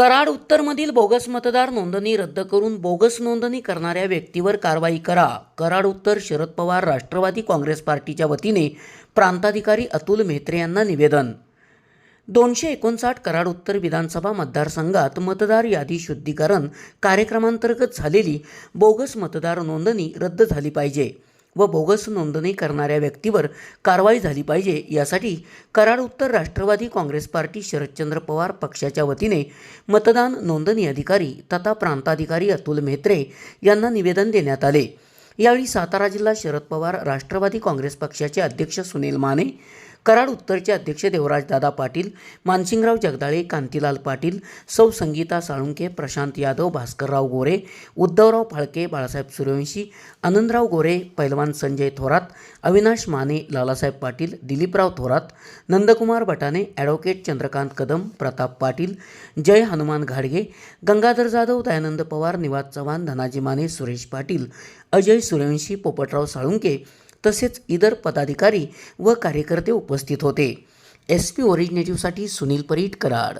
Karad उत्तरमधील bogus मतदार नोंदणी रद्द करून बोगस नोंदणी करणाऱ्या व्यक्तीवर कारवाई करा. कराड उत्तर शरद पवार राष्ट्रवादी काँग्रेस पार्टीच्या वतीने प्रांताधिकारी अतुल म्हेत्रे यांना निवेदन. दोनशे एकोणसाठ कराड उत्तर विधानसभा मतदारसंघात मतदार यादी शुद्धीकरण कार्यक्रमांतर्गत झालेली बोगस मतदार नोंदणी रद्द झाली पाहिजे. व बोगस नोंदणी करणाऱ्या व्यक्तीवर कारवाई झाली पाहिजे यासाठी कराड उत्तर राष्ट्रवादी काँग्रेस पार्टी शरदचंद्र पवार पक्षाच्या वतीने मतदान नोंदणी अधिकारी तथा प्रांताधिकारी अतुल म्हेत्रे यांना निवेदन देण्यात आले. यावेळी सातारा जिल्हा शरद पवार राष्ट्रवादी काँग्रेस पक्षाचे अध्यक्ष सुनील माने कराड उत्तरचे अध्यक्ष देवराजदादा पाटील मानसिंगराव जगदाळे कांतीलाल पाटील सौ संगीता साळुंके प्रशांत यादव भास्करराव गोरे उद्धवराव फाळके बाळासाहेब सूर्यवंशी आनंदराव गोरे पैलवान संजय थोरात अविनाश माने लालासाहेब पाटील दिलीपराव थोरात नंदकुमार बटाने ॲडव्होकेट चंद्रकांत कदम प्रताप पाटील जय हनुमान घाडगे गंगाधर जाधव दयानंद पवार निवास चव्हाण धनाजी माने सुरेश पाटील अजय सूर्यवंशी पोपटराव साळुंके तसेच इतर पदाधिकारी व कार्यकर्ते उपस्थित होते. एस पी ओरिजिनेटिव्हसाठी सुनील परीट कराड.